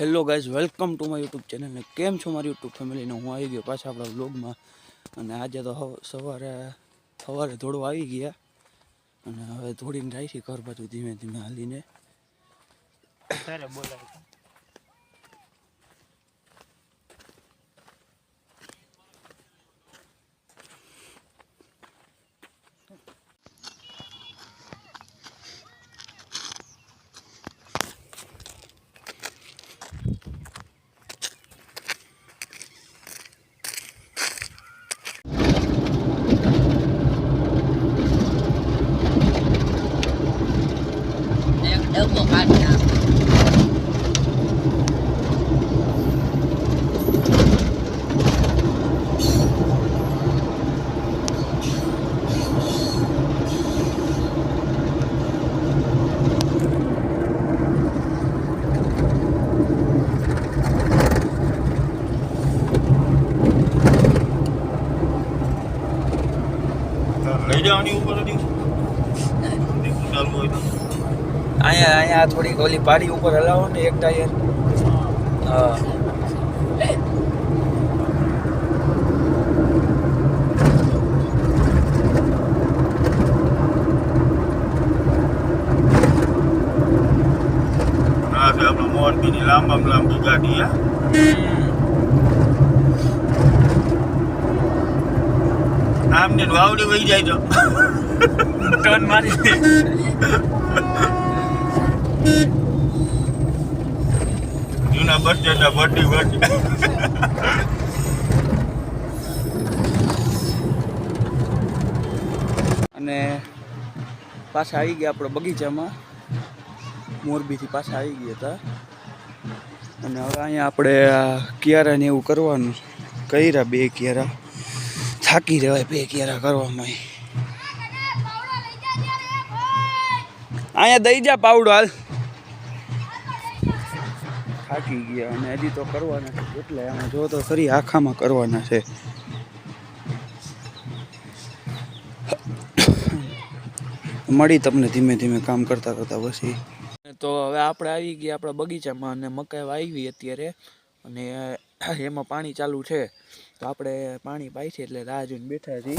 Hello guys welcome to my YouTube channel ને કેમ છો મારી યુટ્યુબ ફેમિલીને હું આવી ગયો પાછા આપણા વ્લોગમાં અને આજે તો સવારે સવારે દોડવા આવી ગયા. અને હવે ધોળીને છે ઘર બાજુ ધીમે ધીમે હાલીને બોલાય. લઈ જવાની ઉપર હતી ચાલુ હોય તો અહીંયા અહીંયા થોડીક ઓલી પાડી ઉપર હલાવો ને એક ટાયર હા આ છે આપણે મોરબીની લાંબામાં લાંબી ગાડી હા આમ ને વાવડી વહી જાય તો. ટર્ન મારી જૂના બસ સ્ટેન્ડ બધી બસ અને પાછા આવી ગયા આપણે બગીચામાં. મોરબીથી પાછા આવી ગયા હતા. અને હવે અહીંયા આપણે કિયારા ને એવું કરવાનું. કર્યા બે કિયારા. થાકી રહેવાય બે ક્યારે કરવામાં. અહીંયા દઈ જા પાવડો હાલ. થાકી ગયા અને હજી તો કરવાના છે. એટલે આમાં જો તો ખરી આખામાં કરવાના છે. મળી તમને ધીમે ધીમે કામ કરતા કરતા પછી. તો હવે આપણે આવી ગયા આપણા બગીચામાં અને મકાઈ વાવી અત્યારે. અને એમાં પાણી ચાલુ છે. તો આપણે પાણી પાઈ છે એટલે રાહ જોઈને બેઠા છીએ.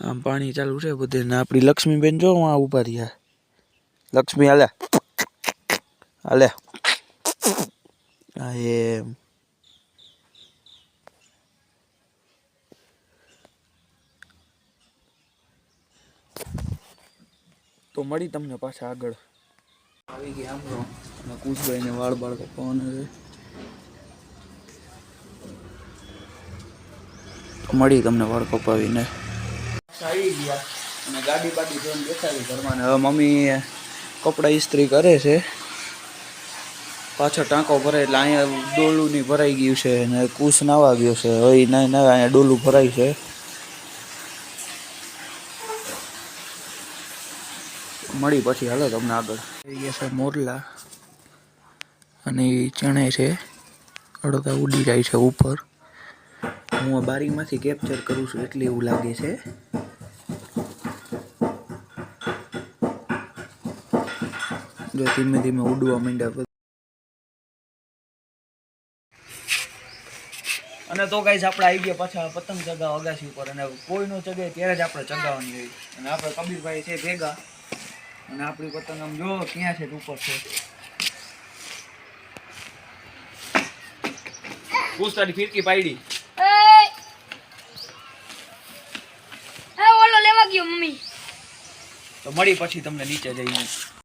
આમ પાણી ચાલુ છે બધે. ને આપણી લક્ષ્મીબેન જો આ ઊભા રહ્યા. લક્ષ્મી, હાલે. હાલે. હા એમ. તો મળી તમને પાછા આગળ. આવી ગયા આમ અને કુશભાઈને વાળ બાળ કપાવાના છે મળી તમને વાળ કપાવીને. આવી હવે મમ્મી કપડાં ઇસ્ત્રી કરે છે. પાછો ટાંકો ભરાય એટલે અહીંયા ડોલું ની ભરાઈ ગયું છે અને કુશ નાવા ગયો છે. હવે ના ના અહીંયા ડોલું ભરાય છે. મળી પછી હાલો તમને આગળ. થઈ ગયા છે મોરલા. અને ચણે છે. અડધા ઉડી જાય છે ઉપર. હું આ બારીમાંથી કેપ્ચર કરું છું એટલે એવું લાગે છે. જો ધીમે ધીમે ઉડવા માંડ્યા અને તો ગાઈઝ આપણે આવી ગયા પાછા પતંગ ચગાવ અગાસી ઉપર. અને કોઈનો ચગે ત્યારે જ આપણે ચગાવવાની હોય. અને આપણે કબીરભાઈ છે ભેગા. અને આપણી પતંગ આમ જો ક્યાં છે, ઉપર છે. પૂછ તારી ફિરકી પાડી. મમ્મી. તો મળી પછી તમને નીચે જઈને.